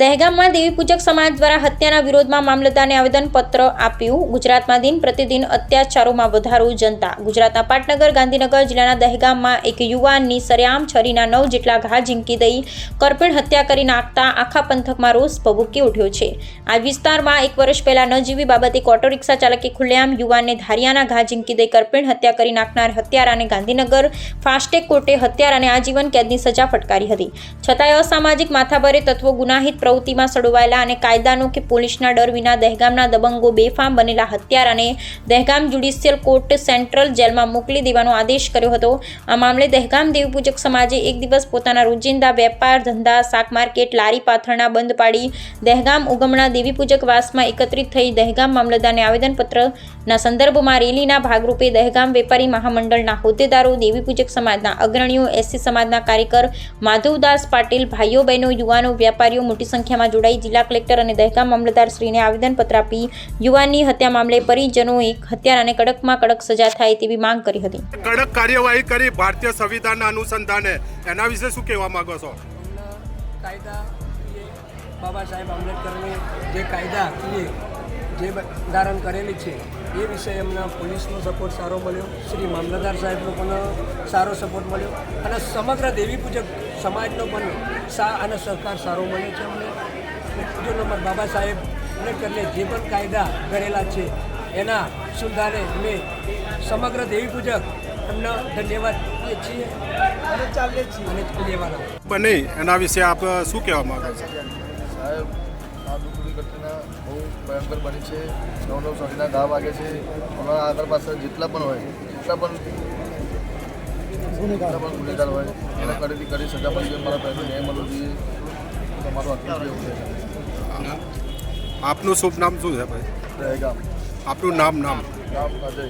દહેગામમાં દેવી પૂજક સમાજ દ્વારા હત્યાના વિરોધમાં મામલતદારને આવેદનપત્ર આપ્યું. ગુજરાતમાં દિન પ્રતિદિન અત્યાચારોમાં વધારો જનતા. ગુજરાતના પાટનગર, ગાંધીનગર જિલ્લાના દહેગામમાં એક યુવાનની સરેઆમ છરીના નવ જેટલા ઘા ઝીંકી દઈ કરપીણ હત્યા કરી નાખતા આખા પંથકમાં રોષ ભભૂકી ઉઠ્યો છે. આ વિસ્તારમાં એક વર્ષ પહેલા નજીવી બાબતે એક ઓટો રિક્ષા ચાલકે ખુલ્લેઆમ યુવાનને ધારિયાના ઘા ઝીંકી દઈ કરપીણ હત્યા કરી નાખનાર હત્યારાને ગાંધીનગર ફાસ્ટેગ કોર્ટે હત્યારાને આજીવન કેદની સજા ફટકારી હતી. છતાંય અસામાજિક માથાભારે તત્વો ગુનાહિત પ્રવૃત્તિમાં સડવાયેલા અને કાયદાનો કે પોલીસના ડર વિના દહેગામના દબંગો બેફામ બનેલા હત્યારાને દહેગામ જ્યુડિશિયલ કોર્ટ સેન્ટ્રલ જેલમાં મોકલી દેવાનો આદેશ કર્યો હતો. આ મામલે દહેગામ દેવપૂજક સમાજે એક દિવસ પોતાના રોજિંદા વેપાર, ધંધા, શાક માર્કેટ, લારી પાથરણા બંધ પાડી દહેગામ ઉગમણા દેવીપૂજક વાસમાં એકત્રિત થઈ દહેગામ મામલતદારને આવેદનપત્રના સંદર્ભમાં રેલીના ભાગરૂપે દહેગામ વેપારી મહામંડળના હોદ્દેદારો, દેવીપૂજક સમાજના અગ્રણીઓ, એસસી સમાજના કાર્યકર માધવદાસ પાટીલ, ભાઈઓ, બહેનો, યુવાનો વેપારીઓ મોટી સંખ્યામાં જોડાઈ જિલ્લા કલેક્ટર અને દહેગામ મામલતદાર શ્રીને આવેદનપત્ર આપી યુવાનની હત્યા મામલે પરિજનોએ હત્યારાને કડકમાં કડક સજા થાય તેવી માંગ કરી હતી. કડક કાર્યવાહી કરી ભારતીય સંવિધાનના અનુસંધાને. એના વિશે શું કહેવા માંગો છો? કાયદા બાબા સાહેબ આંબેડકરની જે કાયદા એ જે બ- ધારણ કરેલી છે એ વિષય એમના પોલીસનો સપોર્ટ સારો મળ્યો. શ્રી મામલતદાર સાહેબનો પણ સારો સપોર્ટ મળ્યો. અને સમગ્ર દેવી પૂજક સમાજનો પણ સા અને સહકાર સારો મળ્યો છે અમને. પૂજ્ય નંબર બાબા સાહેબ આંબેડકરને જે પણ કાયદા કરેલા છે એના સુધારે અમે સમગ્ર દેવી પૂજક એમનો ધન્યવાદ આપીએ છીએ અને ચાલીએ છીએ. અને લેવાના. બને એના વિશે આપ શું કહેવા માગો છો? સાહેબ ઘટના બહુ ભયંકર બની છે. નવ નવ સળીના ઘા વાગે છે. અમારા આગળ પાછળ જેટલા પણ હોય જેટલા પણ જેટલા પણ ગુનેગાર હોય. એને કડીથી કડી સજા પણ જોઈએ મારા પહેલું ન્યાય મળવો જોઈએ. તમારું અત્યારે એવું છે? આપનું શુભ નામ શું છે ભાઈ? આપનું નામ નામ. નામ અજય.